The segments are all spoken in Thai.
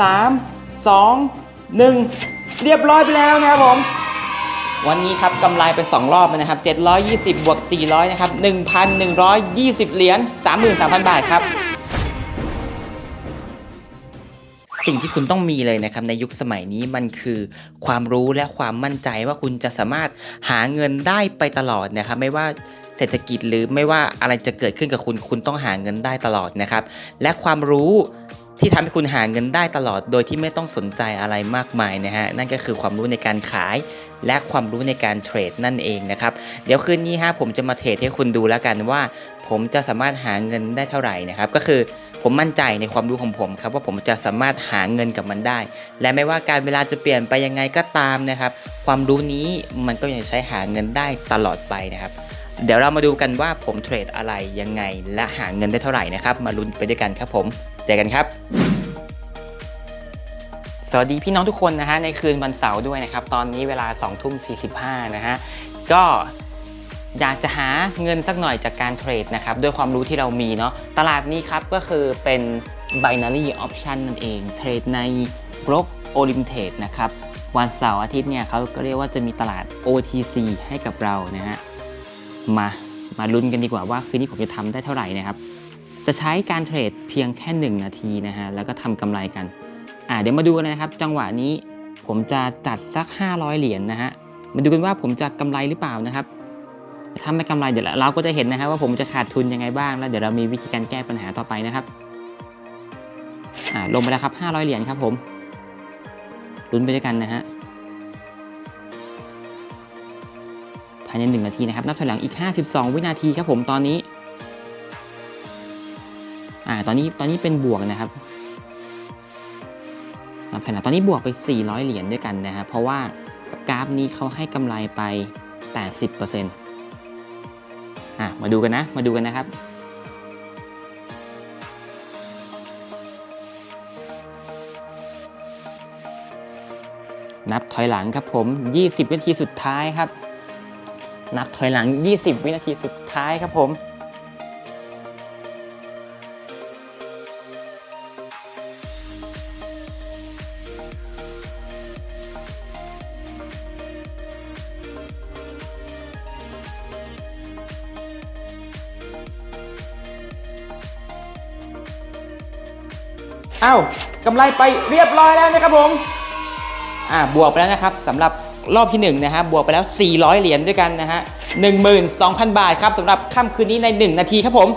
3 2 1 เรียบร้อยไปแล้วนะครับผม วันนี้ครับกำไรไป 2 รอบแล้วนะครับ 720 บวก 400 นะครับ 1,120 เหรียญ 33,000 บาทครับสิ่งที่คุณต้องมีเลยนะครับในยุคสมัยนี้มันคือความรู้และความมั่นใจว่าคุณจะสามารถหาเงินได้ไปตลอดนะครับ ไม่ว่าเศรษฐกิจหรือไม่ว่าอะไรจะเกิดขึ้นกับคุณคุณต้องหาเงินได้ตลอดนะครับ และความรู้ ที่ทำให้คุณหาเงินได้ตลอดโดยที่ไม่ต้องสนใจอะไรมากมายนะฮะนั่นก็คือความรู้ในการขายและความรู้ในการเทรดนั่นเองนะครับเดี๋ยวคืนนี้ฮะผมจะมาเทรดให้คุณดูแล้วกันว่า ผมจะสามารถหาเงินได้เท่าไหร่นะครับก็คือผมมั่นใจในความรู้ของผมครับว่าผมจะสามารถหาเงินกับมันได้ และไม่ว่าการเวลาจะเปลี่ยนไปยังไงก็ตามนะครับ ความรู้นี้มันก็ยังใช้หาเงินได้ตลอดไปนะครับ เดี๋ยวเรามาดูกันว่าผมเทรดอะไรยังไงและหาเงินได้เท่าไหร่นะครับ มาลุ้นไปด้วยกันครับผมเจอกันครับ สวัสดีพี่น้องทุกคนนะฮะในคืนวันเสาร์ด้วยนะครับ ตอนนี้เวลา2ทุ่ม45นะฮะก็อยากจะหาเงินสักหน่อยจากการเทรดนะครับด้วยความรู้ที่เรามีเนาะตลาดนี้ครับก็คือเป็น binary option นั่นเอง เทรดในบล็อก o l i m t a d e นะครับวันเสาร์อาทิตย์เนี่ยเขาก็เรียกว่าจะมีตลาด OTC ให้กับเรานะฮะ มา มาลุ้นกันดีกว่าว่าคืนนี้ผมจะทำได้เท่าไหร่นะครับ จะใช้การเทรดเพียงแค่ 1 นาทีนะฮะ แล้วก็ทำกำไรกัน อ่าเดี๋ยวมาดูกันนะครับ จังหวะนี้ผมจะจัดสัก 500 เหรียญนะฮะ มาดูกันว่าผมจะกำไรหรือเปล่านะครับ ถ้าไม่กำไรเดี๋ยวเราก็จะเห็นนะฮะว่าผมจะขาดทุนยังไงบ้าง แล้วเดี๋ยวเรามีวิธีการแก้ปัญหาต่อไปนะครับ อ่าลงไปแล้วครับ 500 เหรียญครับผมลุ้นไปด้วยกันนะฮะ ภายใน 1 นาทีนะครับ นับถอยหลังอีก 52 วินาทีครับผมตอนนี้อ่าตอนนี้ตอนนี้เป็นบวกนะครับนับถอยหลังตอนนี้บวกไป 400 เหรียญด้วยกันนะฮะเพราะว่ากราฟนี้เขาให้กำไรไป 80%อะมาดูกันนะมาดูกันนะครับนับถอยหลังครับผม 20 วินาทีสุดท้ายครับ นับถอยหลัง 20 วินาทีสุดท้ายครับผมอ้าวกำไรไปเรียบร้อยแล้วนะครับผม อ่าบวกไปแล้วนะครับสำหรับ รอบที่1นะฮะบวกไปแล้ว 400 เหรียญด้วยกันนะฮะ12,000 บาทครับสำหรับค่ำคืนนี้ใน 1 นาทีครับผม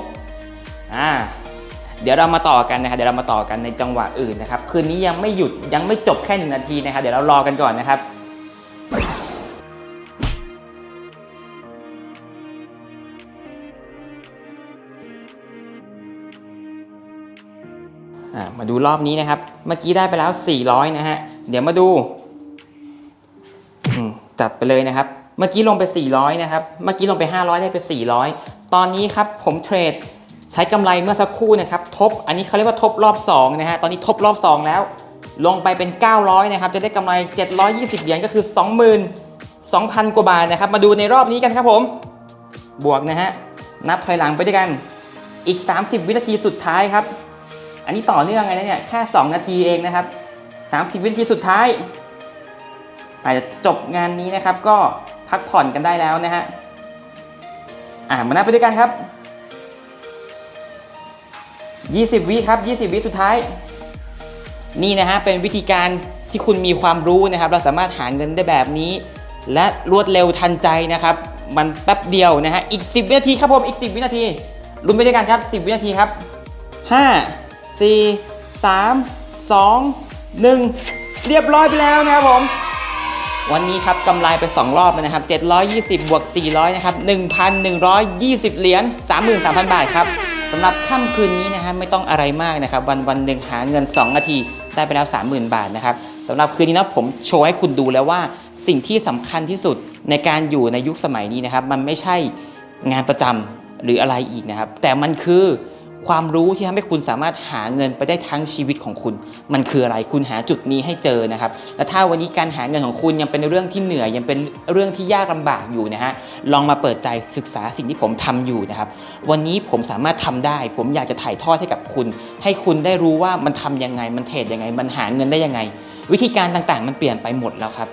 อ่าเดี๋ยวเรามาต่อกันนะครับเดี๋ยวเรามาต่อกันในจังหวะอื่นนะครับคืนนี้ยังไม่หยุดยังไม่จบแค่1นาทีนะครับเดี๋ยวเรารอกันก่อนนะครับอะมาดูรอบนี้นะครับ เมื่อกี้ได้ไปแล้ว 400 นะฮะ เดี๋ยวมาดู จัดไปเลยนะครับ เมื่อกี้ลงไป 400 นะครับ เมื่อกี้ลงไป 500 ได้ไป 400 ตอนนี้ครับผมเทรดใช้กำไรเมื่อสักครู่นะครับ ทบ อันนี้เขาเรียกว่าทบรอบ 2 นะฮะ ตอนนี้ทบรอบ 2 แล้ว ลงไปเป็น 900 นะครับ จะได้กำไร 720 เหรียญก็คือ 22,000 กว่าบาทนะครับ มาดูในรอบนี้กันครับผม บวกนะฮะ นับถอยหลังไปด้วยกัน อีก 30 วินาทีสุดท้ายครับ อันนี้ต่อเนื่องไงเนี่ย แค่ 2 นาทีเองนะครับ 30 วินาทีสุดท้าย อาจจะจบงานนี้นะครับก็พักผ่อนกันได้แล้วนะฮะอ่ามานับไปด้วยกันครับ 20 วิครับ 20 วิสุดท้าย นี่นะฮะเป็นวิธีการที่คุณมีความรู้นะครับ เราสามารถหาเงินได้แบบนี้ และรวดเร็วทันใจนะครับ มันแป๊บเดียวนะฮะอีก 10 วินาทีครับผมอีก 10 วินาทีลุ้นไปด้วยกันครับ 10 วินาทีครับ 5 4 3 2 1 เรียบร้อยไปแล้วนะครับผม วันนี้ครับกำไรไป 2 รอบแล้วนะครับ 720 บวก 400 นะครับ 1,120 เหรียญ 33,000 บาทครับสำหรับค่ำคืนนี้นะฮะไม่ต้องอะไรมากนะครับ วันวันหนึ่งหาเงิน 2 นาที ได้ไปแล้ว 30,000 บาทนะครับสำหรับคืนนี้นะผมโชว์ให้คุณดูแล้วว่าสิ่งที่สำคัญที่สุดในการอยู่ในยุคสมัยนี้นะครับ มันไม่ใช่งานประจำหรืออะไรอีกนะครับ แต่มันคือ ความรู้ที่ทำให้คุณสามารถหาเงินไปได้ทั้งชีวิตของคุณ มันคืออะไรคุณหาจุดนี้ให้เจอนะครับ และถ้าวันนี้การหาเงินของคุณยังเป็นเรื่องที่เหนื่อยยังเป็นเรื่องที่ยากลำบากอยู่นะฮะลองมาเปิดใจศึกษาสิ่งที่ผมทำอยู่นะครับ วันนี้ผมสามารถทำได้ ผมอยากจะถ่ายทอดให้กับคุณ ให้คุณได้รู้ว่ามันทำยังไง มันเทรดยังไง มันหาเงินได้ยังไง วิธีการต่างๆ มันเปลี่ยนไปหมดแล้วครับ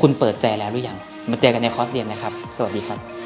คุณเปิดใจแล้วหรือยังมาเจอกันในคอร์สเรียนนะครับ สวัสดีครับ